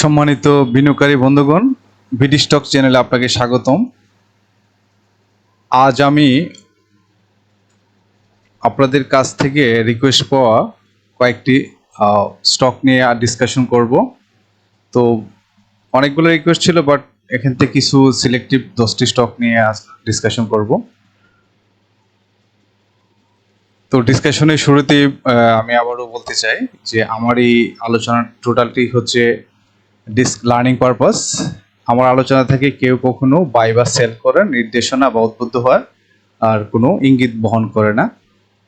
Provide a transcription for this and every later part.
সম্মানিত বিনিয়োগকারী বন্ধুগণ বিডি স্টক চ্যানেলে আপনাকে স্বাগতম। আজ আমি আপনাদের কাছ থেকে রিকোয়েস্ট পাওয়া কয়েকটি স্টক নিয়ে আর ডিসকাশন করব। তো অনেকগুলো রিকোয়েস্ট ছিল বাট এখান থেকে কিছু সিলেক্টিভ দশটি স্টক নিয়ে ডিসকাশন করব। তো ডিসকাশনের শুরুতে আমি আবারও বলতে চাই যে আমার এই আলোচনার টোটালটি হচ্ছে ডিস্ক লার্নিং পারপাস আমার আলোচনা থেকে কেউ কখনো বাই বা সেল করার নির্দেশনা বা উদ্বুদ্ধ হওয়ার আর কোনো ইঙ্গিত বহন করে না।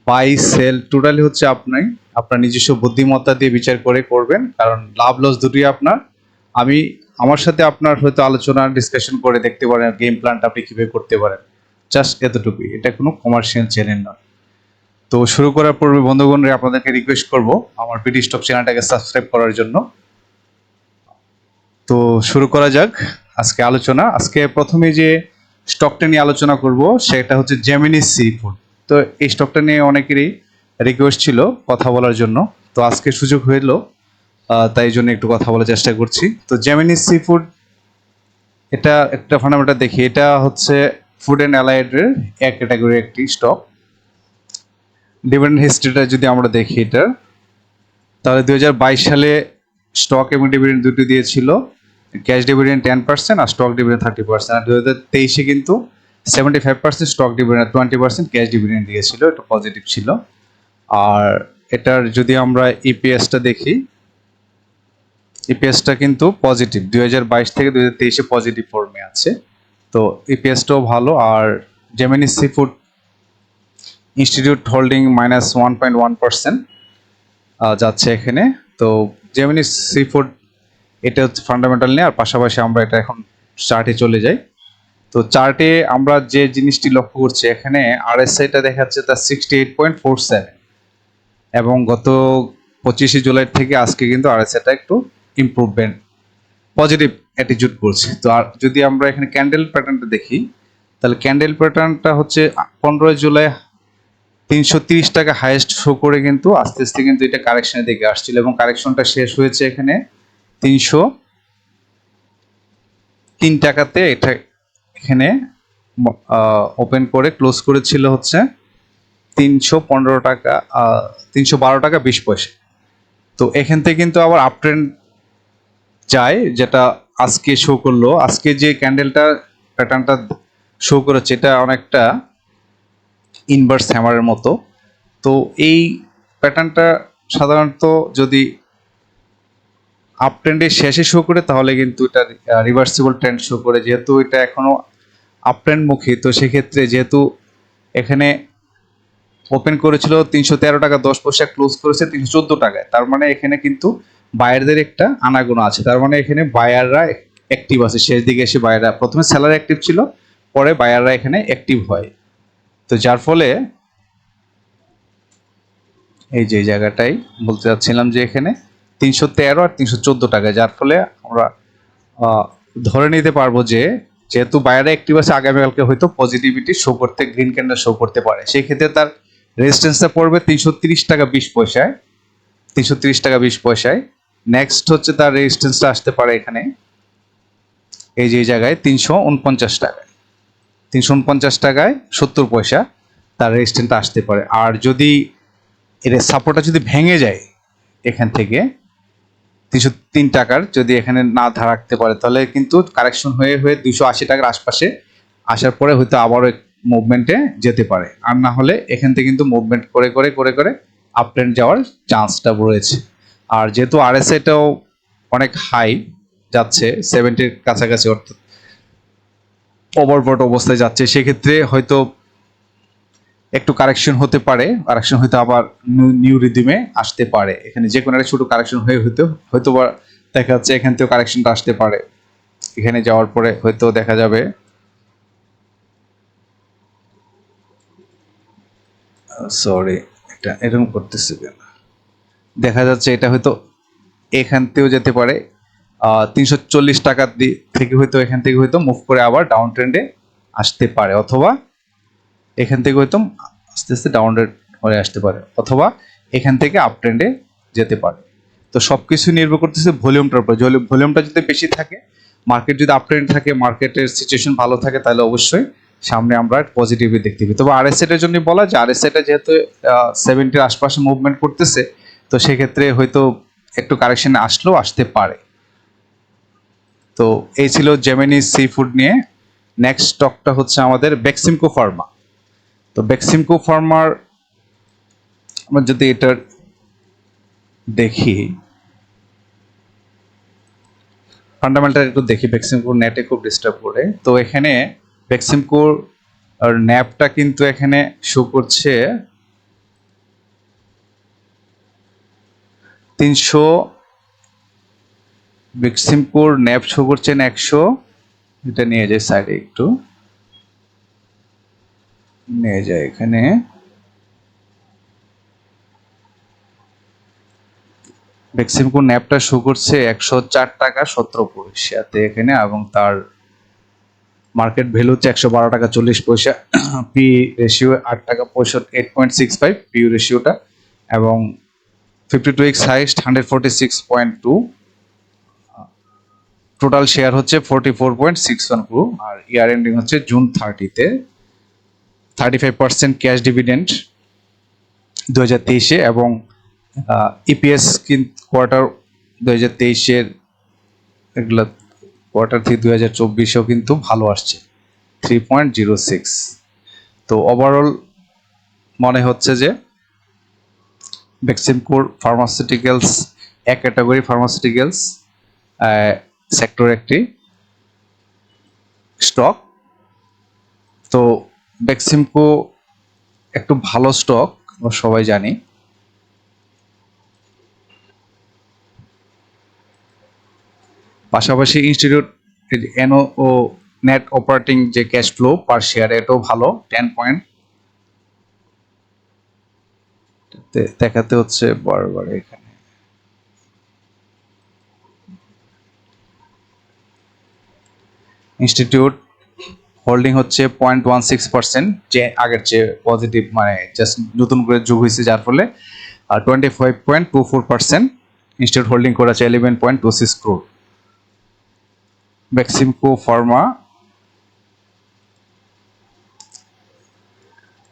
বাই সেল টোটালি হচ্ছে আপনি, আপনার নিজস্ব বুদ্ধিমত্তা দিয়ে বিচার করে করবেন, কারণ লাভ লস দুটোই আপনার। আমি, আমার সাথে আপনার হয়তো আলোচনা ডিসকাশন করে দেখতে পারেন গেম প্ল্যানটা আপনি কীভাবে করতে পারেন। জাস্ট এতটুকুই, এটা কোনো কমার্শিয়াল চ্যানেল নয়। তো শুরু করার পূর্বে বন্ধুগণরা আপনাদেরকে রিকোয়েস্ট করব, আমার পিটি স্টক চ্যানেলটাকে সাবস্ক্রাইব করার জন্য। তো শুরু করা যাক আজকে আলোচনা। আজকে প্রথমে যে স্টকটা নিয়ে আলোচনা করব, সেটা হচ্ছে জেমিনি সি ফুড তো এই স্টকটা নিয়ে অনেকেরই রিকোয়েস্ট ছিল কথা বলার জন্য। তো আজকে সুযোগ হইল তাই জন্য একটু কথা বলার চেষ্টা করছি। তো জেমিনি সি ফুড এটা একটা ফান্ডামেন্টাল দেখি, এটা হচ্ছে ফুড অ্যান্ড অ্যালাইডের এক ক্যাটাগরি একটি স্টক ডিভিডেন্ড হিস্ট্রিটা যদি আমরা দেখি এটা তাহলে দু হাজার বাইশ সালে স্টক এবং ডিভিডেন্ড দুটো দিয়েছিল। ক্যাশ ডিভিডেন্ড টেন পার্সেন্ট আর স্টক ডিভিডেন্ড থার্টি পার্সেন্ট। আর দু হাজার তেইশে কিন্তু seventy five percent stock dividend twenty percent cash dividend দিয়েছিল, এটা পজিটিভ ছিল। আর এটার যদি আমরা ইপিএসটা দেখি ইপিএসটা কিন্তু পজিটিভ, দুই থেকে দুই হাজার তেইশে পজিটিভ ফর্মে আছে। তো ইপিএসটাও ভালো, আর Gemini Sea Food institute holding minus one point one percent যাচ্ছে এখানে। তো জেমিনি সি ফুড এটা হচ্ছে ফান্ডামেন্টাল নিয়ে, আর পাশাপাশি আমরা এটা এখন চার্টে চলে যাই। তো চার্টে আমরা যে জিনিসটি লক্ষ্য করছি, এখানে আর এস আরএসআইটা দেখাচ্ছে তার sixty eight point four seven এবং গত পঁচিশে জুলাই থেকে আজকে কিন্তু আর আরএসআইটা একটু ইমপ্রুভমেন্ট পজিটিভ অ্যাটিটিউড করছে। তো আর যদি আমরা এখানে ক্যান্ডেল প্যাটার্নটা দেখি, তাহলে ক্যান্ডেল প্যাটার্নটা হচ্ছে পনেরোই জুলাই তিনশো তিরিশ টাকা হাইয়েস্ট শো করে কিন্তু আস্তে আস্তে কিন্তু এটা কারেকশনের দিকে আসছিল এবং কারেকশনটা শেষ হয়েছে এখানে তিনশো তিন টাকাতে এটা এখানে ওপেন করে ক্লোজ করেছিল হচ্ছে তিনশো পনেরো টাকা তিনশো বারো টাকা বিশ পয়সা। তো এখান থেকে কিন্তু আবার আপ ট্রেন্ড যায়, যেটা আজকে শো করল। আজকে যে ক্যান্ডেলটা প্যাটার্নটা শো করেছে, এটা অনেকটা ইনভার্স হ্যামারের মতো। তো এই প্যাটার্নটা সাধারণত যদি আপ ট্রেন্ডের শেষে শো করে, তাহলে কিন্তু এটা রিভার্সিবল ট্রেন্ড শো করে। যেহেতু এটা এখনও আপ ট্রেন্ড মুখী, তো সেক্ষেত্রে যেহেতু এখানে ওপেন করেছিল তিনশো তেরো টাকা, দশ পয়সা ক্লোজ করেছে তিনশো চোদ্দ টাকায়। তার মানে এখানে কিন্তু বায়ারদের একটা আনাগোনা আছে। তার মানে এখানে বায়াররা অ্যাক্টিভ আছে। শেষ দিকে এসে বায়াররা প্রথমে সেলার অ্যাক্টিভ ছিল, পরে বায়াররা এখানে অ্যাক্টিভ হয়। তো যার ফলে এই যে জায়গাটাই বলতে চাচ্ছিলাম যে এখানে তিনশো তেরো আর তিনশো চোদ্দ টাকা, যার ফলে আমরা ধরে নিতে পারব যে, যেহেতু বাইরে অ্যাক্টিভ আছে আগামীকালকে হয়তো পজিটিভিটি শো করতে গ্রিন ক্যান্ডেল শো করতে পারে। সেই ক্ষেত্রে তার রেজিস্ট্যান্সটা পড়বে তিনশো তিরিশ টাকা বিশ পয়সায়। তিনশো তিরিশ টাকা বিশ পয়সায়। নেক্সট হচ্ছে তার রেজিস্ট্যান্সটা আসতে পারে এখানে। এই যে জায়গায় তিনশো উনপঞ্চাশ টাকায়। তিনশো উনপঞ্চাশ টাকায় সত্তর পয়সা তার রেজিস্ট্যান্সটা আসতে পারে। আর যদি এর সাপোর্টটা যদি ভেঙে যায় এখান থেকে তিনশো তিন টাকার যদি এখানে না রাখতে পারে, তাহলে কিন্তু কারেকশন হয়ে হয়ে দুশো আশি টাকার আশপাশে আসার পরে হয়তো আবারও মুভমেন্টে যেতে পারে। আর না হলে এখান থেকে কিন্তু মুভমেন্ট করে করে করে করে আপ ট্রেন্ড যাওয়ার চান্সটা রয়েছে। আর যেহেতু আরএসআইটাও অনেক হাই যাচ্ছে সেভেন্টির কাছাকাছি অর্থাৎ ওভারবোট অবস্থায় যাচ্ছে, সেক্ষেত্রে হয়তো একটু কারেকশন হতে পারে কারেকশন হয়তো আবার নিউ রিদিমে আসতে পারে। এখানে যে কোনো একটা ছোট কারেকশন হয়ে হয়তো হয়তো বা দেখা যাচ্ছে এখান থেকেও কারেকশনটা আসতে পারে। এখানে যাওয়ার পরে হয়তো দেখা যাবে। সরি এটা এরকম করতেছে কেন? দেখা যাচ্ছে এটা হয়তো এখান থেকেও যেতে পারে। তিনশো চল্লিশ টাকার থেকে হয়তো এখান থেকে হয়তো মুভ করে আবার ডাউন ট্রেন্ডে আসতে পারে, অথবা এখান থেকে হয়তো আস্তে আস্তে ডাউন হয়ে আসতে পারে, অথবা এখান থেকে আপ ট্রেন্ডে যেতে পারে। তো সব কিছু নির্ভর করতেছে ভলিউমটার উপর। ভলিউমটা যদি বেশি থাকে মার্কেট যদি আপট্রেন্ড থাকে মার্কেটের সিচুয়েশন ভালো থাকে, তাহলে অবশ্যই সামনে আমরা পজিটিভলি দেখতে পাই তবে আরএসএট এর জন্য বলা যে আর এস আরএসএটা যেহেতু সেভেন্টির আশপাশে মুভমেন্ট করতেছে, তো সেক্ষেত্রে হয়তো একটু কারেকশন আসলেও আসতে পারে। তো এই ছিল জেমিনি সি ফুড নিয়ে নেক্সট স্টকটা হচ্ছে আমাদের বেক্সিমকো ফার্মা তো বেক্সিমকো ফার্মার আমরা যদি এটার দেখি ফান্ডামেন্টাল একটু দেখি বেক্সিমকোর নেটে খুব ডিস্টার্ব করে। তো এখানে বেক্সিমকোর আর ন্যাপটা কিন্তু এখানে শো করছে তিনশো বেক্সিমপুর ন্যাপ শো করছেন একশো। এটা নিয়ে যায় সাইডে একটু। নিয়ে যায় এখানে। বেক্সিমপুর ন্যাপটা শো করছে একশো চার টাকা সতেরো পয়সাতে এখানে এবং তার মার্কেট ভ্যালু হচ্ছে একশো বারো টাকা চল্লিশ পয়সা। পি রেশিও আট টাকা পঁয়ষট্টি eight point six five P রেশিওটা এবং fifty two X highest hundred forty six point two total share হচ্ছে forty four point six one crore আর ইয়ার এন্ডিং হচ্ছে June থার্টিতে thirty five percent cash dividend দু হাজার তেইশে এবং ইপিএস কোয়ার্টার দু হাজার তেইশের এগুলো কোয়ার্টার থ্রি দু হাজার চব্বিশেও কিন্তু ভালো আসছে থ্রি পয়েন্ট জিরো সিক্স তো ওভারঅল মনে হচ্ছে যে বেক্সিমকোর ফার্মাসিউটিক্যালস এক ক্যাটাগরি ফার্মাসিউটিক্যালস সেক্টর একটি স্টক তো বেক্সিমকো একটু ভালো স্টক সবাই জানি। পাশাপাশি ইনস্টিটিউট এনও ও নেট অপারেটিং যে ক্যাশ ফ্লো পার শেয়ার এটাও ভালো টেন পয়েন্ট দেখাতে হচ্ছে বারবার এখানে। ইনস্টিটিউট হোল্ডিং হচ্ছে পয়েন্ট ওয়ান সিক্স পার্সেন্ট যে আগের চেয়ে পজিটিভ মানে জাস্ট নতুন করে যোগ হয়েছে যার ফলে, আর twenty five point two four percent institute holding করা আছে eleven point two six crore Beximco Pharma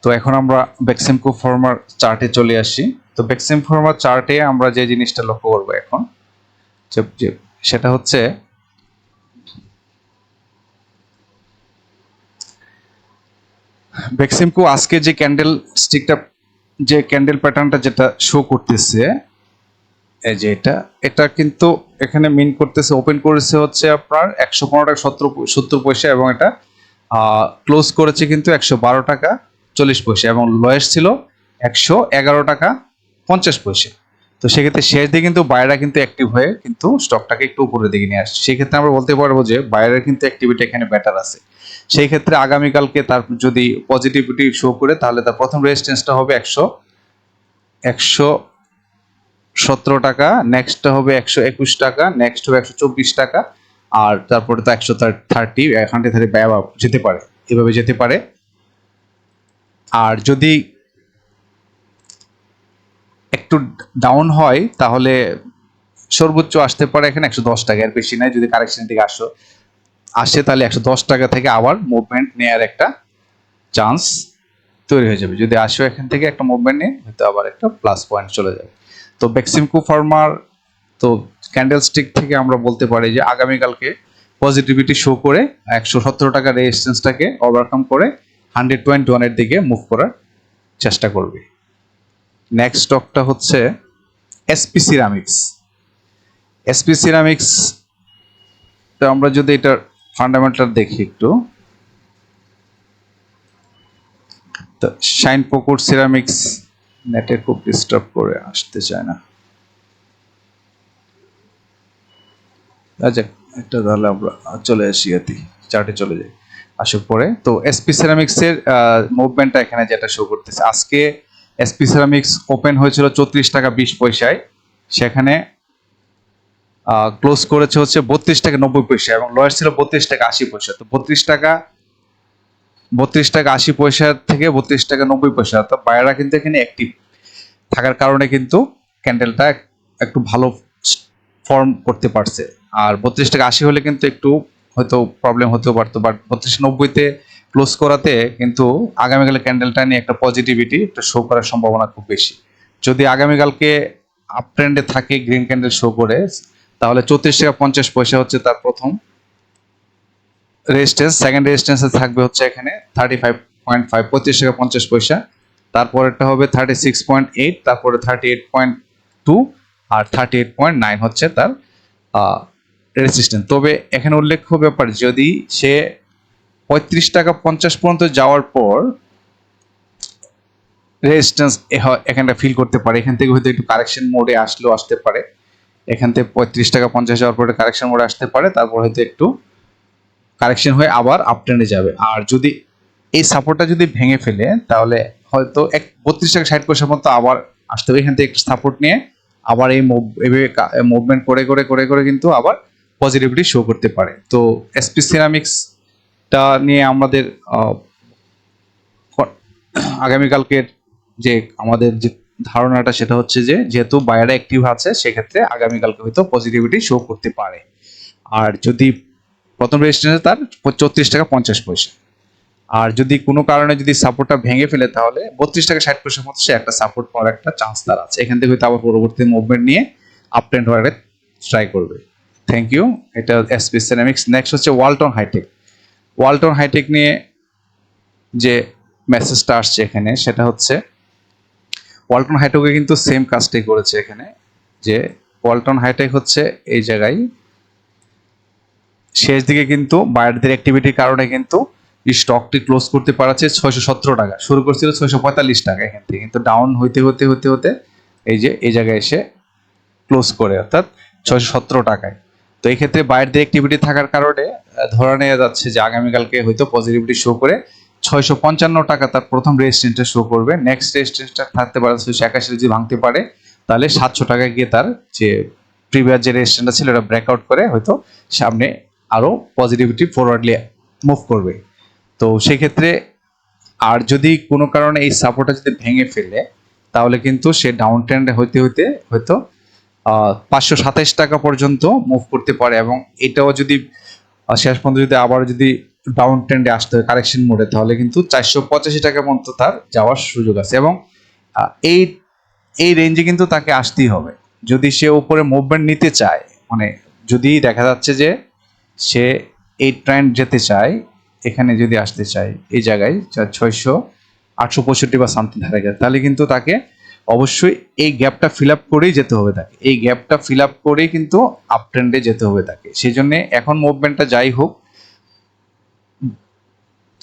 তো এখন আমরা বেক্সিমকো ফার্মার চার্টে চলে আসি। তো বেক্সিম ফার্মার চার্টে আমরা যে জিনিসটা লক্ষ্য করব এখন সেটা হচ্ছে বেক্সিমকো আজকে যে ক্যান্ডেল স্টিকটা যে ক্যান্ডেল প্যাটার্নটা যেটা শো করতেছে, এই যে এটা এটা কিন্তু এখানে মিন করতেছে ওপেন করেছে হচ্ছে আপনার একশো পনেরো টাকা, সত্তর সত্তর পয়সা এবং এটা ক্লোজ করেছে কিন্তু একশো বারো টাকা, চল্লিশ পয়সা এবং লয়েস্ট ছিল একশো এগারো টাকা, পঞ্চাশ পয়সা। তো সেক্ষেত্রে শেষ দিয়ে কিন্তু বাইরা কিন্তু অ্যাক্টিভ হয়ে কিন্তু স্টকটাকে একটু উপরের দিকে নিয়ে আসছে। সেক্ষেত্রে আমরা বলতে পারব যে বাইরের কিন্তু অ্যাক্টিভিটি এখানে বেটার আছে। সেই ক্ষেত্রে আগামীকালকে তার যদি পজিটিভিটি শো করে, তাহলে তার প্রথম রেজিস্ট্যান্সটা হবে একশো একশো সতেরো টাকা নেক্সটটা হবে একশো একুশ টাকা নেক্সট হবে একশো চব্বিশ টাকা, আর তারপরে তো একশো থার্টি হান্ড্রেড থার্টি যেতে পারে, এভাবে যেতে পারে। আর যদি একটু ডাউন হয়, তাহলে সর্বোচ্চ আসতে পারে এখানে একশো দশ টাকা, এর বেশি নাই যদি কারেকশন থেকে আসো। আসে তাহলে একশো দশ টাকা থেকে আবার মুভমেন্ট নেওয়ার একটা চান্স তৈরি হয়ে যাবে। যদি আসো এখান থেকে একটা মুভমেন্ট নিয়ে, হয়তো আবার একটা প্লাস পয়েন্ট চলে যাবে। তো বেক্সিমকো ফার্মার তো ক্যান্ডেল স্টিক থেকে আমরা বলতে পারি যে আগামীকালকে পজিটিভিটি শো করে একশো সতেরো টাকার রেজিস্ট্যান্সটাকে ওভারকাম করে হান্ড্রেড টোয়েন্টি ওয়ানের দিকে মুভ করার চেষ্টা করবে। নেক্সট স্টকটা হচ্ছে এসপি সিরামিক্স এসপি সিরামিক্স তো আমরা যদি এটার ফান্ডামেন্টাল দেখি একটু। তো শাইন পকুর সিরামিক্স নেটে খুব ডিস্টার্ব করে, আসতে চায় না। আচ্ছা এটা তাহলে আমরা চলে আসি এতে চার্টে চলে যাই। আসুক পরে। তো এসপি সিরামিক্সের মুভমেন্টটা এখানে যেটা শো করতেছে। আজকে এসপি সিরামিক্স ওপেন হয়েছিল চৌত্রিশ টাকা বিশ পয়সায়। সেখানে ক্লোজ করেছে হচ্ছে বত্রিশ টাকা নব্বই পয়সা এবং লয়ার ছিল বত্রিশ টাকা আশি পয়সা। তো বত্রিশ টাকা বত্রিশ টাকা আশি পয়সা থেকে বত্রিশ টাকা নব্বই পয়সা। তো বায়াররা কিন্তু এখানে অ্যাক্টিভ থাকার কারণে কিন্তু ক্যান্ডেলটা একটু ভালো ফর্ম করতে পারছে। আর বত্রিশ টাকা আশি হলে কিন্তু একটু হয়তো প্রবলেম হতেও পারতো। বাট বত্রিশ নব্বইতে ক্লোজ করাতে কিন্তু আগামীকালের ক্যান্ডেলটা নিয়ে একটা পজিটিভিটি একটা শো করার সম্ভাবনা খুব বেশি। যদি আগামীকালকে আপ ট্রেন্ডে থাকে গ্রিন ক্যান্ডেল শো করে তাহলে চৌত্রিশ টাকা পঞ্চাশ পয়সা হচ্ছে তার প্রথম রেজিস্ট্যান্স সেকেন্ড রেজিস্ট্যান্সে থাকবে হচ্ছে এখানে থার্টি ফাইভ পয়েন্ট ফাইভ পঁচিশ টাকা পঞ্চাশ পয়সা। তারপরেরটা হবে থার্টি সিক্স পয়েন্ট এইট তারপরে থার্টি এইট পয়েন্ট টু আর থার্টি এইট পয়েন্ট নাইন হচ্ছে তার রেজিস্ট্যান্স তবে এখানে উল্লেখ্য ব্যাপার, যদি সে পঁয়ত্রিশ টাকা পঞ্চাশ পর্যন্ত যাওয়ার পর রেজিস্ট্যান্স এখানটা ফিল করতে পারে। এখান থেকে হয়তো একটু কারেকশন মোডে আসলেও আসতে পারে। এখান থেকে পঁয়ত্রিশ টাকা, পঞ্চাশ যাওয়ার পরে কারেকশন মোডে আসতে পারে, তারপর হয়তো একটু কারেকশন হয়ে আবার আপ ট্রেন্ডে যাবে। আর যদি এই সাপোর্টটা যদি ভেঙে ফেলে, তাহলে হয়তো এক বত্রিশ টাকা, ষাট পয়সার মতো আবার আসতে হবে এখান থেকে একটু সাপোর্ট নিয়ে। আবার এই মুভমেন্ট করে করে করে করে কিন্তু আবার পজিটিভিটি শো করতে পারে। তো এসপি সিরামিক্সটা নিয়ে আমাদের আগামীকালকের যে আমাদের যে ধারণাটা সেটা হচ্ছে যে, যেহেতু বায়ারে অ্যাক্টিভ আছে, সেক্ষেত্রে আগামীকালকে হয়তো পজিটিভিটি শো করতে পারে। আর যদি প্রথম রেজিস্ট্রেশনে তার চৌত্রিশ টাকা পঞ্চাশ পয়সা। আর যদি কোনো কারণে যদি সাপোর্টটা ভেঙে ফেলে, তাহলে বত্রিশ টাকা ষাট পয়সার মতো সে একটা সাপোর্ট পাওয়ার একটা চান্স তার আছে। এখান থেকে হয়তো আবার পরবর্তী মুভমেন্ট নিয়ে আপ ট্রেন্ড হওয়ার ট্রাই করবে। থ্যাংক ইউ এটা এসপি সিনামিক্স নেক্সট হচ্ছে ওয়ালটন হাইটেক ওয়ালটন হাইটেক নিয়ে যে মেসেজটা আসছে এখানে, সেটা হচ্ছে ওয়ালটন হাইটেকে কিন্তু সেম কাজটাই করেছে এখানে, যে ওয়ালটন হাইটেক হচ্ছে এই জায়গায় শেষ দিকে কিন্তু বায়ারদের অ্যাক্টিভিটির কারণে কিন্তু স্টকটি ক্লোজ করতে পারছে ছয়শো সতেরো টাকা, শুরু করছিল ছয়শো পঁয়তাল্লিশ টাকা এখান থেকে, কিন্তু ডাউন হইতে হতে হতে হতে এই যে, এই জায়গায় এসে ক্লোজ করে, অর্থাৎ ছয়শো সতেরো টাকায়। তো এই ক্ষেত্রে বায়ারদের অ্যাক্টিভিটি থাকার কারণে ধরে নেওয়া যাচ্ছে যে আগামীকালকে হয়তো পজিটিভিটি শো করে ছয়শো পঞ্চান্ন টাকা তার প্রথম রেজিস্ট্রেন্সটা শো করবে। নেক্সট রেজিস্ট্রেন্সটা থাকতে পারে, ছয়শো একাশি যদি ভাঙতে পারে। তাহলে সাতশো টাকায় গিয়ে তার যে প্রিভিয়াস যে রেজিস্ট্রেন্টটা ছিল এটা ব্রেকআউট করে হয়তো সামনে আরও পজিটিভিটি ফরওয়ার্ডলি মুভ করবে। তো সেক্ষেত্রে আর যদি কোনো কারণে এই সাপোর্টটা যদি ভেঙে ফেলে, তাহলে কিন্তু সে ডাউন ট্রেন্ডে হইতে হইতে হয়তো পাঁচশো সাতাইশ টাকা পর্যন্ত মুভ করতে পারে এবং এটাও যদি শেষ পর্যন্ত যদি আবার যদি ডাউন ট্রেন্ডে আসতে হবে কারেকশন মোডে তাহলে কিন্তু চারশো পঁচাশি টাকা পর্যন্ত তার যাওয়ার সুযোগ আছে এবং এই এই রেঞ্জে কিন্তু তাকে আসতেই হবে। যদি সে উপরে মুভমেন্ট নিতে চায় মানে যদি দেখা যাচ্ছে যে সে এই ট্রেন্ড যেতে চায়, এখানে যদি আসতে চায়, এই জায়গায় ছয়শো আটশো পঁয়ষট্টি বা সামথিং ধারে গেছে তাহলে কিন্তু তাকে অবশ্যই এই গ্যাপটা ফিল আপ করেই যেতে হবে তাকে। এই গ্যাপটা ফিল আপ করেই কিন্তু আপ ট্রেন্ডে যেতে হবে তাকে। সেই জন্য এখন মুভমেন্টটা যাই হোক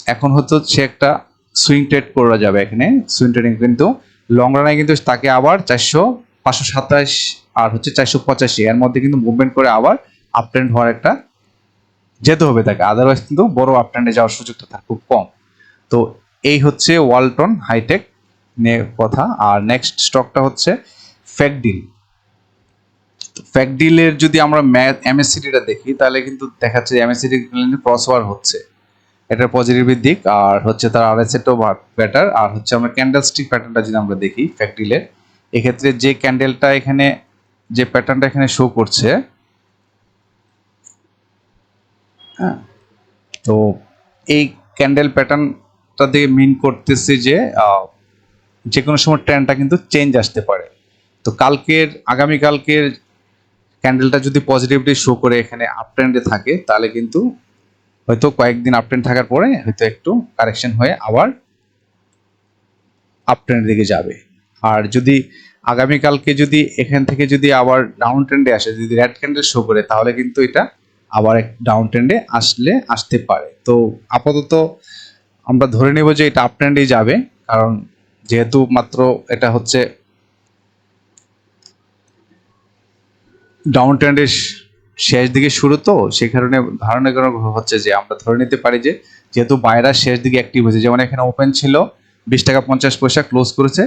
এখন হয়তো সে একটা সুইং ট্রেড করা যাবে এখানে। সুইং ট্রেডিং কিন্তু লং রানে কিন্তু তাকে আবার চারশো পাঁচশো সাতাশ আর হচ্ছে চারশো পঁচাশি। এর মধ্যে কিন্তু মুভমেন্ট করে আবার আপ ট্রেন্ড হওয়ার একটা যেতে হবে তাকে। আদারওয়াইজ কিন্তু বড় আপ ট্রেন্ডে যাওয়ার সুযোগটা থাকে খুব কম। তো এই হচ্ছে ওয়ালটন হাইটেক নিয়ে কথা। আর নেক্সট স্টকটা হচ্ছে ফ্যাকডিল ফ্যাকডিলের যদি আমরা ম্যাথ এমএসসিডিটা দেখি, তাহলে কিন্তু দেখাচ্ছে এমএসসিডি ক্রসওয়ার হচ্ছে। এটার পজিটিভ দিক, আর হচ্ছে তার আর এসেটও বেটার আর হচ্ছে আমরা ক্যান্ডেল স্টিক প্যাটার্নটা যদি আমরা দেখি ফ্যাকডিলের এক্ষেত্রে যে ক্যান্ডেলটা এখানে, যে প্যাটার্নটা এখানে শো করছে হ্যাঁ তো এই ক্যান্ডেল প্যাটার্নটা দিয়ে মিন করতেছে যে যে কোনো সময় ট্রেন্ডটা কিন্তু চেঞ্জ আসতে পারে। তো কালকের, আগামীকালকের ক্যান্ডেলটা যদি পজিটিভলি শো করে এখানে আপ ট্রেন্ডে থাকে, তাহলে কিন্তু হয়তো কয়েকদিন আপ ট্রেন্ড থাকার পরে হয়তো একটু কারেকশন হয়ে আবার আপ ট্রেন্ডের দিকে যাবে। আর যদি আগামীকালকে যদি এখান থেকে যদি আবার ডাউন ট্রেন্ডে আসে, যদি রেড ক্যান্ডেল শো করে, তাহলে কিন্তু এটা আবার এক ডাউন ট্রেন্ডে আসলে আসতে পারে। তো আপাতত আমরা ধরে নেব যে এটা আপ ট্রেন্ডেই যাবে, কারণ যেহেতু মাত্র এটা হচ্ছে ডাউন ট্রেন্ডের শেষ দিকে শুরু তো সেই কারণে ধারণা করা হচ্ছে যে আমরা ধরে নিতে পারি যে যেহেতু বাইরা শেষ দিকে অ্যাক্টিভ হয়েছে, যেমন এখানে ওপেন ছিল বিশ টাকা পঞ্চাশ পয়সা ক্লোজ করেছে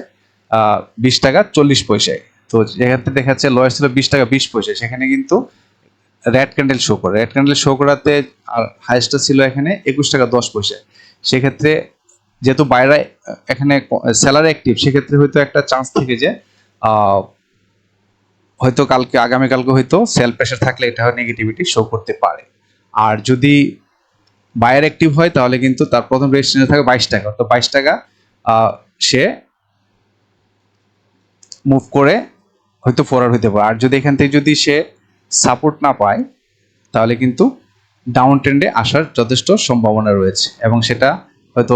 বিশ টাকা চল্লিশ পয়সায় তো যেখানে দেখা যাচ্ছে লয়ের ছিল বিশ টাকা বিশ পয়সা, সেখানে কিন্তু রেড ক্যান্ডেল শো করে। রেড ক্যান্ডেল শো করাতে আর হাইস্টটা ছিল এখানে একুশ টাকা দশ পয়সা। সেক্ষেত্রে যেহেতু বাইরে এখানে স্যালারি অ্যাক্টিভ সেক্ষেত্রে হয়তো একটা চান্স থেকে যে হয়তো কালকে, আগামীকালকে হয়তো সেল প্রেশার থাকলে এটা নেগেটিভিটি শো করতে পারে। আর যদি বায়ার অ্যাক্টিভ হয়, তাহলে কিন্তু তার প্রথম রেজিস্ট্রেশনে থাকে বাইশ টাকা। তো বাইশ টাকা সে মুভ করে হয়তো ফরওয়ার্ড হতে পারে। আর যদি এখান থেকে যদি সে সাপোর্ট না পায়, তাহলে কিন্তু ডাউন ট্রেন্ডে আসার যথেষ্ট সম্ভাবনা রয়েছে। এবং সেটা হয়তো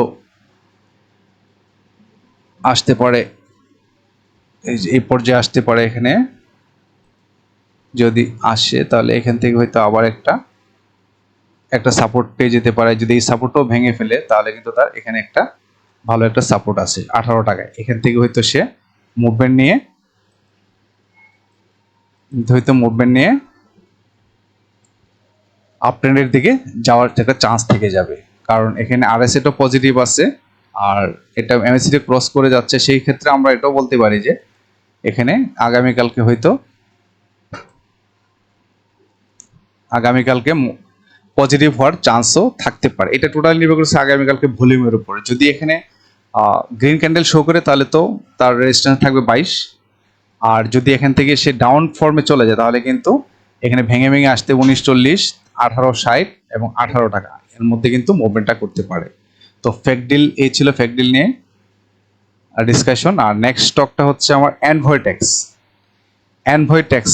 আসতে পারে এই পর্যায়ে আসতে পারে এখানে। যদি আসে, তাহলে এখান থেকে হয়তো আবার একটা একটা সাপোর্ট পেয়ে যেতে পারে। যদি এই সাপোর্টও ভেঙে ফেলে, তাহলে কিন্তু তার এখানে একটা ভালো একটা সাপোর্ট আছে, আঠারো টাকায়। এখান থেকে হয়তো সে মুভমেন্ট নিয়ে, হয়তো মুভমেন্ট নিয়ে আপ ট্রেন্ডের দিকে যাওয়ার একটা চান্স থেকে যাবে। কারণ এখানে আরএসএটাও পজিটিভ আছে, আর এটা এমএসিটি ক্রস করে যাচ্ছে। সেই ক্ষেত্রে আমরা এটাও বলতে পারি যে, এখানে আগামীকালকে হয়তো আগামীকালকে পজিটিভ হওয়ার চান্সও থাকতে পারে। এটা টোটাল নির্ভর করছে আগামীকালকে ভলিউমের উপরে। যদি এখানে গ্রিন ক্যান্ডেল শো করে, তাহলে তো তার রেজিস্ট্যান্স থাকবে বাইশ। আর যদি এখান থেকে সে ডাউন ফর্মে চলে যায়, তাহলে কিন্তু এখানে ভেঙে ভেঙে আসতে উনিশ, চল্লিশ, আঠারো, ষাট এবং আঠারো টাকা। এর মধ্যে কিন্তু মুভমেন্টটা করতে পারে। তো ফেক ডিল এই ছিল ফেক ডিল নিয়ে ডিসকাশন আর নেক্সট স্টকটা হচ্ছে আমার অ্যানভয়েটেক্স অ্যানভয়েটেক্স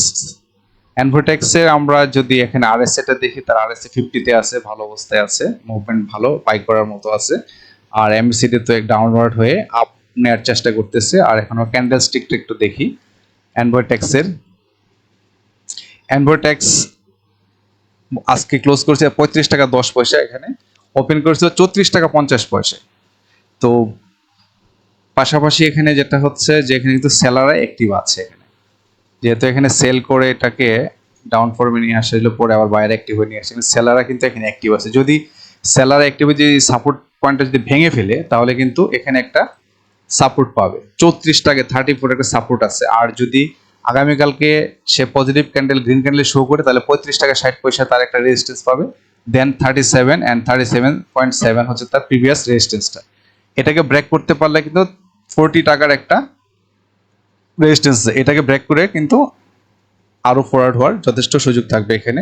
অ্যানভোটেক্সের আমরা যদি এখানে আরএস এটা দেখি, তার আরএস ফিফটিতে আছে, ভালো অবস্থায় আছে মুভমেন্ট ভালো বাই করার মতো আছে। আর এমসিডি তো ডাউনওয়ার্ড হয়ে আপ নেওয়ার চেষ্টা করতেছে। আর এখনও ক্যান্ডেল স্টিকটা একটু দেখি। অ্যানভোটেক্সের অ্যানভোটেক্স আজকে ক্লোজ করছে পঁয়ত্রিশ টাকা দশ পয়সা এখানে। ওপেন করেছিল চৌত্রিশ টাকা পঞ্চাশ পয়সা। তো পাশাপাশি এখানে যেটা হচ্ছে যে এখানে কিন্তু সেলাররা অ্যাক্টিভ আছে এখানে। যেহেতু এখানে সেল করে এটাকে ডাউন ফর্মে নিয়ে আসলে পরে আবার বাইরে অ্যাক্টিভ হয়ে নিয়ে আসে সেলাররা কিন্তু এখানে অ্যাক্টিভ আছে। যদি সেলার অ্যাক্টিভ যদি সাপোর্ট পয়েন্টটা যদি ভেঙে ফেলে, তাহলে কিন্তু এখানে একটা সাপোর্ট পাবে। চৌত্রিশ টাকা থার্টি ফোর একটা সাপোর্ট আছে। আর যদি আগামীকালকে সে positive candle green candle show করে, তাহলে পঁয়ত্রিশ টাকা ষাট পয়সা তার একটা রেজিস্ট্যান্স পাবে। Then thirty seven and thirty seven point seven হচ্ছে তার প্রিভিয়াস রেজিস্ট্যান্সটা এটাকে ব্রেক করতে পারলে কিন্তু ফোরটি টাকার একটা রেজিস্ট্যান্স এটাকে ব্রেক করে কিন্তু আরও ফরওয়ার্ড হওয়ার যথেষ্ট সুযোগ থাকবে এখানে।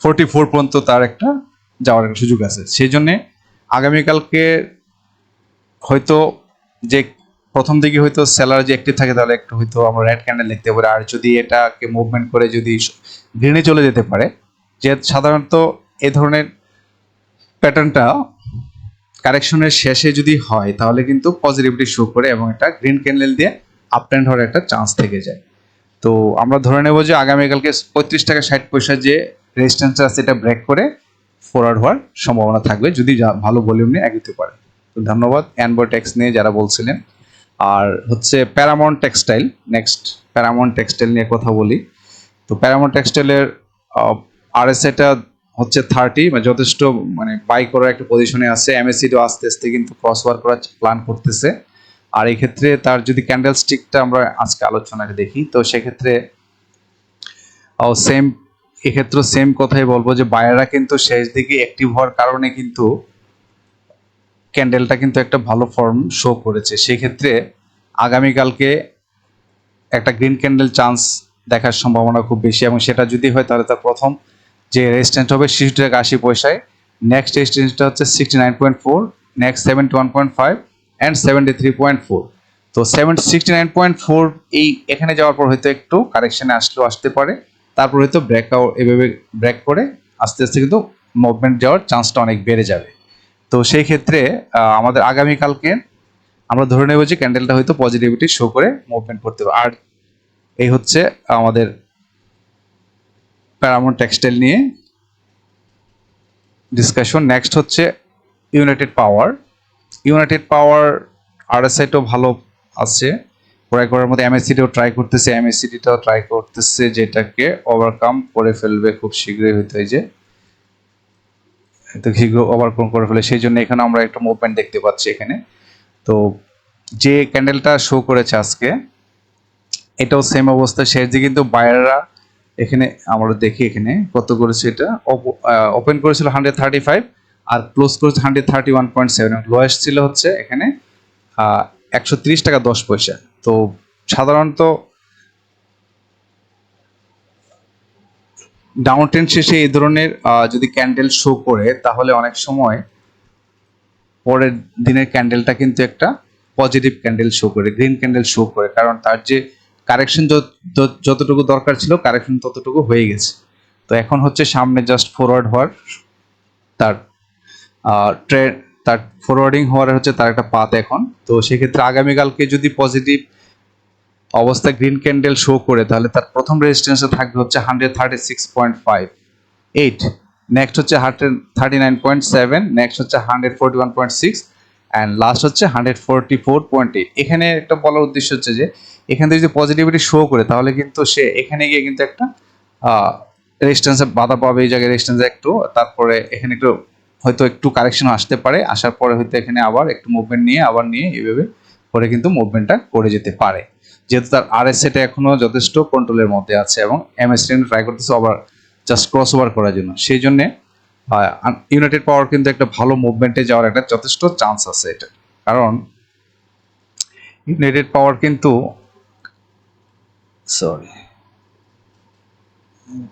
ফোরটি ফোর পর্যন্ত তার একটা যাওয়ার একটা সুযোগ আছে। সেই জন্যে আগামীকালকে হয়তো যে প্রথম দিকে হয়তো সেলার যে অ্যাক্টিভ থাকে, তাহলে একটু হয়তো আমরা রেড ক্যান্ডেল দেখতে পারি। আর যদি এটাকে মুভমেন্ট করে যদি গ্রিনে চলে যেতে পারে, যে সাধারণত এ ধরনের প্যাটার্নটা কারেকশনের শেষে যদি হয়, তাহলে কিন্তু পজিটিভিটি শো করে এবং এটা গ্রিন ক্যান্ডেল দিয়ে আপ ট্রেন্ড হওয়ার একটা চান্স থেকে যায়। তো আমরা ধরে নেব যে আগামীকালকে পঁয়ত্রিশ টাকা ষাট পয়সা যে রেজিস্ট্যান্স আছে, এটা ব্রেক করে ফরওয়ার্ড হওয়ার সম্ভাবনা থাকবে, যদি ভালো ভলিউম নিয়ে এগোতে পারে। তো ধন্যবাদ অ্যানবোটেক্স নিয়ে যারা বলছিলেন। আর হচ্ছে Paramount textile next Paramount textile নিয়ে কথা বলি। তো প্যারামাউন্ট টেক্সটাইলের আরএসএটা হচ্ছে থার্টি মানে যথেষ্ট মানে বাই করার একটা পজিশনে আছে। এমএসসিডিও আস্তে আস্তে কিন্তু ক্রস ওভার করার প্ল্যান করতেছে। আর এই ক্ষেত্রে তার যদি ক্যান্ডেল স্টিকটা আমরা আজকে আলোচনায় দেখি, তো সেক্ষেত্রে সেম এক্ষেত্রে সেম কথাই বলব যে বায়াররা কিন্তু শেষ দিকে অ্যাক্টিভ হওয়ার কারণে কিন্তু ক্যান্ডেলটা কিন্তু একটা ভালো ফর্ম শো করেছে। সেক্ষেত্রে আগামীকালকে একটা গ্রিন ক্যান্ডেল চান্স দেখার সম্ভাবনা খুব বেশি এবং সেটা যদি হয় তাহলে তার প্রথম যে রেজিস্ট্যান্স হবে ছিষট্টি টাকা আশি পয়সায়। নেক্সট রেজিস্ট্যান্সটা হচ্ছে sixty nine point four next seventy one point five and seventy three point four তো seven sixty nine point four এই এখানে যাওয়ার পর হয়তো একটু কারেকশনে আসলেও আসতে পারে। তারপর হয়তো ব্রেক এভাবে ব্রেক করে আস্তে আস্তে কিন্তু মুভমেন্ট যাওয়ার চান্সটা অনেক বেড়ে যাবে। তো সেই ক্ষেত্রে আমাদের আগামীকালকে আমরা ধরে নেব যে ক্যান্ডেলটা হয়তো পজিটিভিটি শো করে মুভমেন্ট করতে পারে আর এই হচ্ছে আমাদের প্যারামোন টেক্সটাইল নিয়ে ডিসকাশন নেক্সট হচ্ছে ইউনাইটেড পাওয়ার ইউনাইটেড পাওয়ার আরএসআইটাও ভালো আছে। ক্রয় করার মধ্যে এমএসসিটিও ট্রাই করতেছে। এমএসসিটিটাও ট্রাই করতেছে যেটাকে ওভারকাম করে ফেলবে খুব শীঘ্রই এই যে। তো শীঘ্র ওভারকাম করে ফেলে। সেই জন্য এখানে আমরা একটা মুভমেন্ট দেখতে পাচ্ছি এখানে। তো যে ক্যান্ডেলটা শো করেছে আজকে, এটাও সেম অবস্থা। শেষ দিকে কিন্তু বায়াররা এখানে, আমরা দেখি এখানে কত করেছে এটা? ওপেন করেছিল হান্ড্রেড থার্টি ফাইভ আর ক্লোজ করেছে hundred thirty one point seven lowest ছিল হচ্ছে এখানে একশো তিরিশ টাকা দশ পয়সা। তো সাধারণত ডাউন ট্রেন্ড শেষে এই ধরনের যদি ক্যান্ডেল শো করে, তাহলে অনেক সময় পরের দিনের ক্যান্ডেলটা কিন্তু একটা পজিটিভ ক্যান্ডেল শো করে গ্রিন ক্যান্ডেল শো করে। কারণ তার যে কারেকশন যতটুকু দরকার ছিল কারেকশন ততটুকু হয়ে গেছে। তো এখন হচ্ছে সামনে জাস্ট ফরওয়ার্ড হওয়ার তার ট্রেন, তার ফরওয়ার্ডিং হওয়ার হচ্ছে তার একটা পাত এখন। তো সেক্ষেত্রে আগামীকালকে যদি পজিটিভ অবস্থা গ্রিন ক্যান্ডেল শো করে, তাহলে তার প্রথম রেজিস্ট্যান্সে থাকবে হচ্ছে hundred thirty six point five eight next হচ্ছে hundred thirty nine point seven next হচ্ছে hundred forty one point six and last হচ্ছে hundred forty four point eight এখানে একটা বলার উদ্দেশ্য হচ্ছে যে, এখান থেকে যদি পজিটিভিটি শো করে, তাহলে কিন্তু সে এখানে গিয়ে কিন্তু একটা রেজিস্ট্যান্সে বাধা পাবে, এই জায়গায় রেজিস্ট্যান্সে একটু, তারপরে এখানে একটু হয়তো একটু কারেকশন আসতে পারে। আসার পরে হয়তো এখানে আবার একটু মুভমেন্ট নিয়ে, আবার নিয়ে এইভাবে করে কিন্তু মুভমেন্টটা করে যেতে পারে। যেহেতু তার আর এস এটা এখনও যথেষ্ট কন্ট্রোলের মধ্যে আছে এবং এম এস ট্রাই করতেছে আবার জাস্ট ক্রস ওভার করার জন্য। সেই জন্যে ইউনাইটেড পাওয়ার কিন্তু একটা ভালো মুভমেন্টে যাওয়ার একটা যথেষ্ট চান্স আছে এটা। কারণ ইউনাইটেড পাওয়ার কিন্তু সরি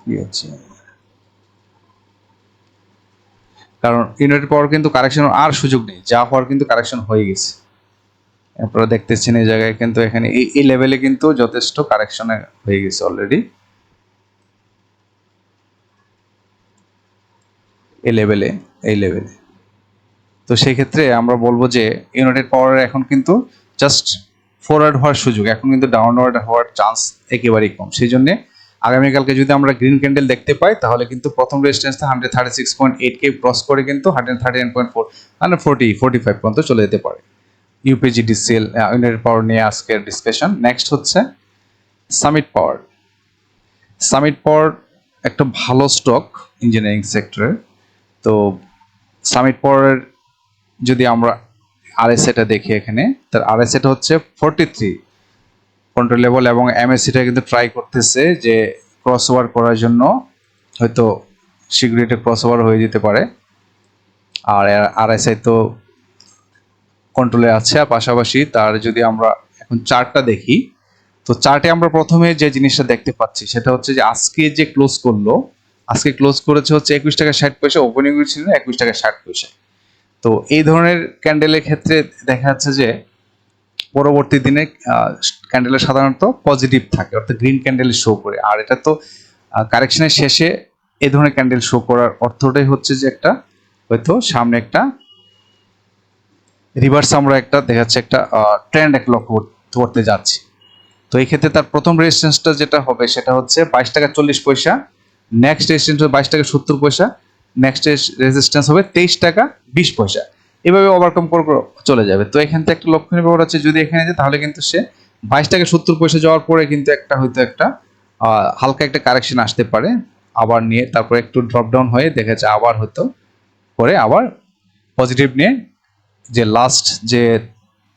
কি হচ্ছে? কারণ ইউনাইটেড পাওয়ার কিন্তু কারেকশন আর সুযোগ নেই। যা হওয়ার কিন্তু কারেকশন হয়ে গেছে। আপনারা দেখতেছেন এই জায়গায় কিন্তু এখানে এই লেভেলে কিন্তু যথেষ্ট কারেকশন হয়ে গেছে অলরেডি এই লেভেলে এই লেভেলে তো সেই ক্ষেত্রে আমরা বলব যে ইউনাইটেড পাওয়ারের এখন কিন্তু জাস্ট ফরওয়ার্ড হওয়ার সুযোগ, এখন কিন্তু ডাউনওয়ার্ড হওয়ার চান্স একেবারেই কম। সেই জন্যে আগামীকালকে যদি আমরা গ্রিন ক্যান্ডেল দেখতে পাই, তাহলে কিন্তু প্রথম resistance hundred thirty six point eight কে ক্রস করে কিন্তু hundred thirty nine point four hundred forty forty five পর্যন্ত চলে যেতে পারে। ইউপিজি ডিসিএল ইউনাইটেড পাওয়ার নিয়ে আজকের ডিসকাশন নেক্সট হচ্ছে সামিট পাওয়ার সামিট পাওয়ার একটা ভালো স্টক ইঞ্জিনিয়ারিং সেক্টরের তো সামিট পাওয়ারের যদি আমরা আর আরএসএটা দেখি এখানে, তার আর আরএসএটা হচ্ছে ফোরটি থ্রি কন্ট্রোল লেভেল এবং এমএসসিটা কিন্তু ট্রাই করতেছে যে ক্রস ওভার করার জন্য, হয়তো শীঘ্রই এটা ক্রস ওভার হয়ে যেতে পারে। আর আরএসআই তো কন্ট্রোলে আছে, আর পাশাপাশি তার যদি আমরা এখন চার্টটা দেখি, তো চার্টে আমরা প্রথমে যে জিনিসটা দেখতে পাচ্ছি সেটা হচ্ছে যে আজকে যে ক্লোজ করল, আজকে ক্লোজ করেছে হচ্ছে একুশ টাকা ষাট পয়সা ওপেনিং ছিল একুশ টাকা ষাট পয়সা। তো এই ধরনের ক্যান্ডেলের ক্ষেত্রে দেখা যাচ্ছে যে পরবর্তী দিনে ক্যান্ডেলের সাধারণত পজিটিভ থাকে, অর্থাৎ গ্রিন ক্যান্ডেল শো করে। আর এটা তো কারেকশনের শেষে এ ধরনের ক্যান্ডেল শো করার অর্থটাই হচ্ছে যে একটা, হয়তো সামনে একটা রিভার্স আমরা একটা, দেখা যাচ্ছে একটা ট্রেন্ড এক লক্ষ্য করতে যাচ্ছি। তো এই ক্ষেত্রে তার প্রথম রেজিস্ট্যান্সটা যেটা হবে, সেটা হচ্ছে বাইশ টাকা চল্লিশ পয়সা নেক্সট রেজিস্ট্যান্স হবে বাইশ টাকা সত্তর পয়সা নেক্সট রেজিস্ট্যান্স হবে তেইশ টাকা বিশ পয়সা। এভাবে ওভারকাম করে চলে যাবে। তো এখান থেকে একটা লক্ষণীয় ব্যাপার হচ্ছে, যদি এখানে যায়, তাহলে কিন্তু সে বাইশ টাকা সত্তর পয়সা যাওয়ার পরে কিন্তু একটা হয়তো একটা হালকা একটা কারেকশন আসতে পারে। আবার নিয়ে তারপরে একটু ড্রপ ডাউন হয়ে দেখা যায় আবার হয়তো পরে আবার পজিটিভ নিয়ে যে লাস্ট যে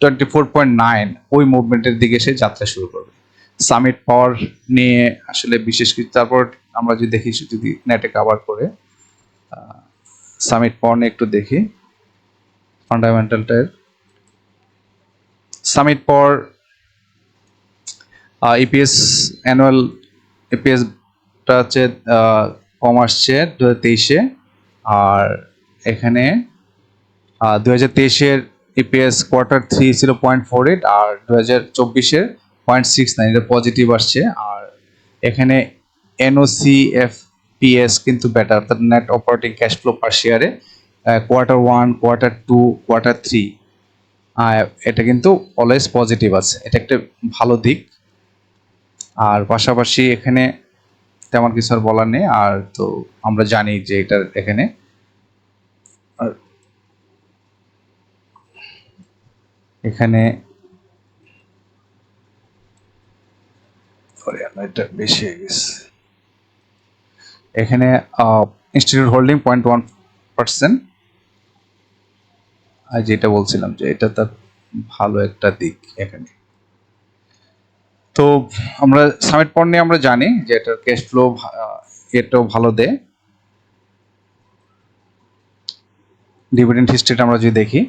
টোয়েন্টি ফোর পয়েন্ট নাইন ওই মুভমেন্টের দিকে সে যাত্রা শুরু করবে। সামিট পাওয়ার নিয়ে আসলে বিশেষ কিছু, তারপর আমরা যদি দেখি, যদি নেটে কাভার করে সামিট পাওয়ার নিয়ে একটু দেখি। ফান্ডামেন্টালটার সামিট পাওয়ার ইপিএস অ্যানুয়াল ইপিএসটা হচ্ছে আহ, কম আসছে দু হাজার তেইশে। আর এখানে দু হাজার তেইশের ইপিএস কোয়ার্টার থ্রি ছিল পয়েন্ট ফোর এইট আর দু হাজার চব্বিশের পয়েন্ট সিক্স নাইন এটা পজিটিভ আসছে। আর এখানে এনওসি এফ পিএস কিন্তু বেটার অর্থাৎ net operating cash flow per শেয়ারে quarter one quarter two quarter three এটা কিন্তু অলওয়েজ পজিটিভ আছে। এটা একটা ভালো দিক। আর পাশাপাশি এখানে তেমন কিছু আর বলার নেই। আর তো আমরা জানি যে এটা এখানে। এখানে এটা বেশি হয়ে গেছে। এখানে institute holding point one percent আর যেটা বলছিলাম যে এটা তার ভালো একটা দিক এখানে। তো আমরা সামিট নিয়ে আমরা জানি যে এটার ক্যাশ ফ্লো এটাও ভালো দেয়। ডিভিডেন্ড হিস্ট্রিটা আমরা যদি দেখি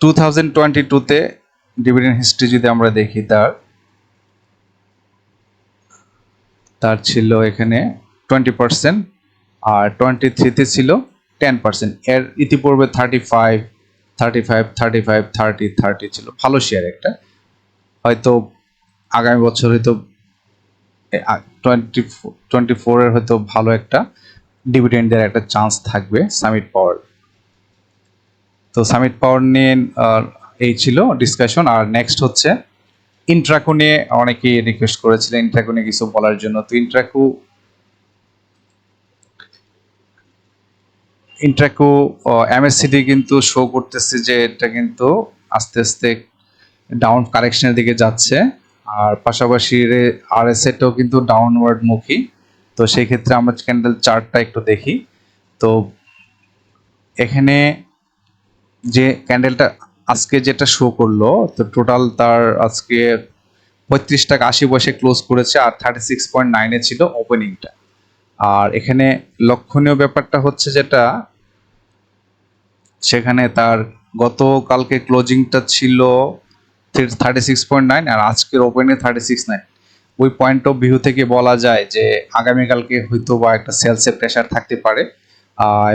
টু থাউজেন্ড টোয়েন্টি টুতে ডিভিডেন্ড হিস্ট্রি যদি আমরা দেখি তার তার ছিল এখানে টোয়েন্টি পার্সেন্ট আর টোয়েন্টি থ্রিতে ছিল টেন পার্সেন্ট এর ইতিপূর্বে thirty five thirty five thirty five thirty thirty ছিল। ভালো শেয়ার একটা। হয়তো আগামী বছর হয়তো টোয়েন্টি টোয়েন্টি ফোরের হয়তো ভালো একটা ডিভিডেন্ডের একটা চান্স থাকবে সামিট পাওয়ার তো সামিট পাওয়ার নিয়ে এই ছিল ডিসকাশন আর নেক্সট হচ্ছে ইন্ট্রাকো নিয়ে অনেকেই রিকোয়েস্ট করেছিলেন। ইন্ট্রাকো নিয়ে কিছু বলার জন্য। তো ইন্ট্রাকো ইন্ট্রাকো এমএসসিডি কিন্তু শো করতেছে যে এটা কিন্তু আস্তে আস্তে ডাউন কারেকশনের দিকে যাচ্ছে। আর পাশাপাশি আর এস এটাও কিন্তু ডাউনওয়ার্ড মুখী। তো সেই ক্ষেত্রে আমরা ক্যান্ডেল চার্টটা একটু দেখি। তো এখানে যে ক্যান্ডেলটা আজকে যেটা শো করল, তো টোটাল তার আজকে পঁয়ত্রিশ টাকা আশি পয়সা ক্লোজ করেছে আর থার্টি সিক্স পয়েন্ট নাইনে ছিল ওপেনিংটা আর এখানে লক্ষণীয় ব্যাপারটা হচ্ছে যেটা সেখানে তার গতকালকে ক্লোজিংটা ছিল থার্টি সিক্স পয়েন্ট নাইন আর আজকের ওপেনে থার্টি সিক্স নাইন ওই পয়েন্ট অফ ভিউ থেকে বলা যায় যে আগামীকালকে হয়তো বা একটা সেলসের প্রেশার থাকতে পারে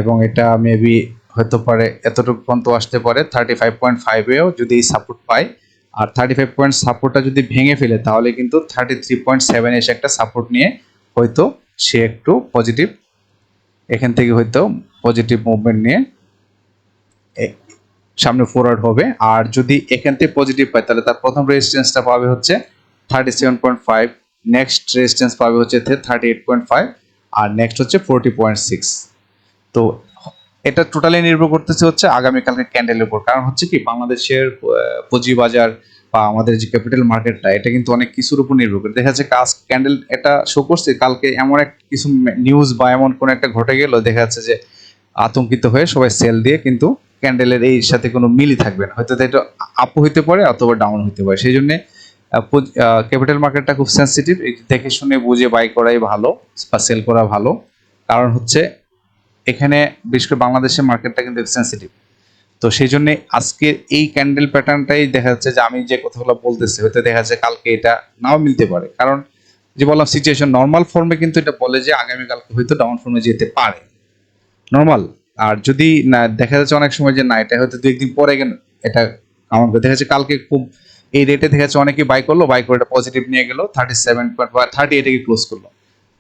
এবং এটা মেবি হতে পারে, এতটুকু পর্যন্ত আসতে পারে। থার্টি ফাইভ পয়েন্ট ফাইভেও যদি সাপোর্ট পায়, আর থার্টি ফাইভ পয়েন্ট সাপোর্টটা যদি ভেঙে ফেলে, তাহলে কিন্তু থার্টি থ্রি পয়েন্ট সেভেন এসে একটা সাপোর্ট নিয়ে হয়তো সে একটু পজিটিভ এখান থেকে হয়তো পজিটিভ মুভমেন্ট নিয়ে সামনে ফরওয়ার্ড হবে। আর যদি এখান থেকে পজিটিভ পায়, তাহলে তার প্রথম রেজিস্ট্যান্সটা পাবে হচ্ছে thirty seven point five next resistance পাবে হচ্ছে থার্টি এইট পয়েন্ট ফাইভ আর নেক্সট হচ্ছে ফোরটি পয়েন্ট সিক্স তো এটা টোটালি নির্ভর করতেছে হচ্ছে আগামীকালকে ক্যান্ডেলের উপর। কারণ হচ্ছে কি, বাংলাদেশের পুঁজিবাজার বা আমাদের যে ক্যাপিটাল মার্কেটটা এটা কিন্তু অনেক কিছুর উপর নির্ভর করে। দেখা যাচ্ছে কাজ ক্যান্ডেল এটা শো করছে, কালকে এমন এক কিছু নিউজ বা এমন কোন একটা ঘটে গেল, দেখা যাচ্ছে যে আতঙ্কিত হয়ে সবাই সেল দিয়ে কিন্তু ক্যান্ডেলের এই সাথে কোনো মিলই থাকবে না। হয়তো এটা আপ হইতে পারে অথবা ডাউন হইতে পারে। সেই জন্য ক্যাপিটাল মার্কেটটা খুব সেন্সিটিভ দেখে শুনে বুঝে বাই করাই ভালো বা সেল করা ভালো। কারণ হচ্ছে, এখানে বিশেষ করে বাংলাদেশের মার্কেটটা কিন্তু সেন্সিটিভ তো সেই জন্য আজকে এই ক্যান্ডেল প্যাটার্নটাই দেখা যাচ্ছে যে আমি যে কথাগুলো বলতেছি, হয়তো দেখা যাচ্ছে কালকে এটা নাও মিলতে পারে। কারণ যে বললাম সিচুয়েশন নর্মাল ফর্মে কিন্তু এটা বলে যে আগামীকালকে হয়তো ডাউন ফর্মে যেতে পারে। নর্মাল আর যদি না, দেখা যাচ্ছে অনেক সময় যে না, এটা হয়তো দু একদিন পরে গেল, এটা আমার দেখা যাচ্ছে কালকে খুব এই রেটে দেখা যাচ্ছে অনেকে বাই করল বাই করে পজিটিভ নিয়ে গেলো থার্টি সেভেন পয়েন্ট বা থার্টি এইটে ক্লোজ করল।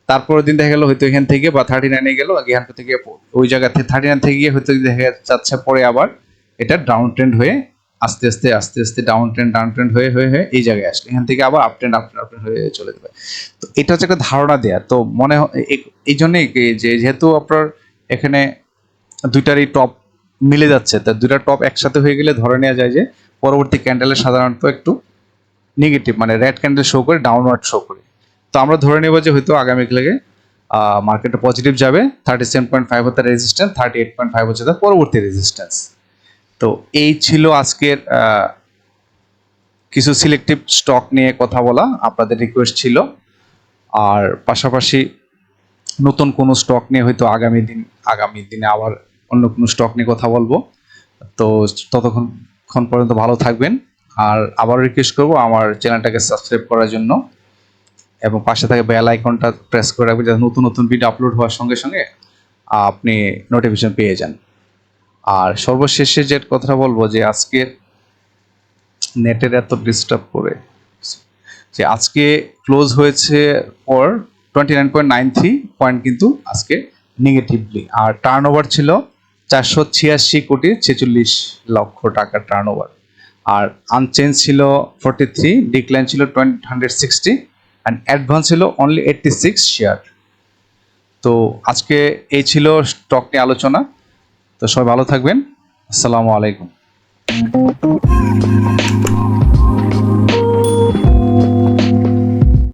তারপরের দিন দেখা গেলো হয়তো এখান থেকে বা থার্টি নাইনে গেলো এখান থেকে ওই জায়গা থেকে থার্টি নাইন থেকে গিয়ে হয়তো দেখা যাচ্ছে পরে আবার এটা ডাউন ট্রেন্ড হয়ে আস্তে আস্তে আস্তে আস্তে ডাউন ট্রেন্ড ডাউন ট্রেন্ড হয়ে হয়ে হয়ে এই জায়গায় আসলে। এখান থেকে আবার up trend up trend up trend হয়ে চলে যাবে। তো এটা হচ্ছে একটা ধারণা দেয়া। তো মনে হয়, এই জন্যই যে যেহেতু আপনার এখানে দুইটারই টপ মিলে যাচ্ছে। তা দুইটা টপ একসাথে হয়ে গেলে ধরে নেওয়া যায় যে, পরবর্তী ক্যান্ডেলে সাধারণত একটু নেগেটিভ মানে রেড ক্যান্ডেল শো করে ডাউনওয়ার্ড শো করে। তো আমরা ধরে নেব যে হয়তো আগামীকালকে মার্কেটে পজিটিভ যাবে থার্টি সেভেন পয়েন্ট ফাইভ হচ্ছে resistance thirty eight point five হচ্ছে তার পরবর্তী রেজিস্ট্যান্স তো এই ছিল আজকের কিছু সিলেক্টিভ স্টক নিয়ে কথা বলা। আপনাদের রিকোয়েস্ট ছিল। আর পাশাপাশি নতুন কোনো স্টক নিয়ে হয়তো আগামী দিন, আগামী দিনে আবার অন্য কোনো স্টক নিয়ে কথা বলব। তো ততক্ষণ ক্ষণ পর্যন্ত ভালো থাকবেন। আর আবার রিকোয়েস্ট করব আমার চ্যানেলটাকে সাবস্ক্রাইব করার জন্য। এবং পাশে থাকা বেল আইকনটা প্রেস করে রাখবেন যাতে নতুন নতুন ভিডিও আপলোড হওয়ার সঙ্গে সঙ্গে আপনি নোটিফিকেশন পেয়ে যান। আর সর্বশেষে যে কথাটা বলব যে আজকে নেটের এত ডিস্টার্ব করে। যে আজকে ক্লোজ হয়েছে পর twenty nine point nine three point কিন্তু আজকে নেগেটিভলি আর টার্ন ওভার ছিল চারশো ছিয়াশি কোটি ছেচল্লিশ লক্ষ টাকার টার্ন ওভার আর আনচেঞ্জ ছিল ফোর্টি থ্রি ডিক্লাইন ছিল twenty hundred sixty and advance ছিল অনলি এইটটি সিক্স শেয়ার তো আজকে এই ছিল স্টক নিয়ে আলোচনা। তো সবাই ভালো থাকবেন। আসসালামু আলাইকুম।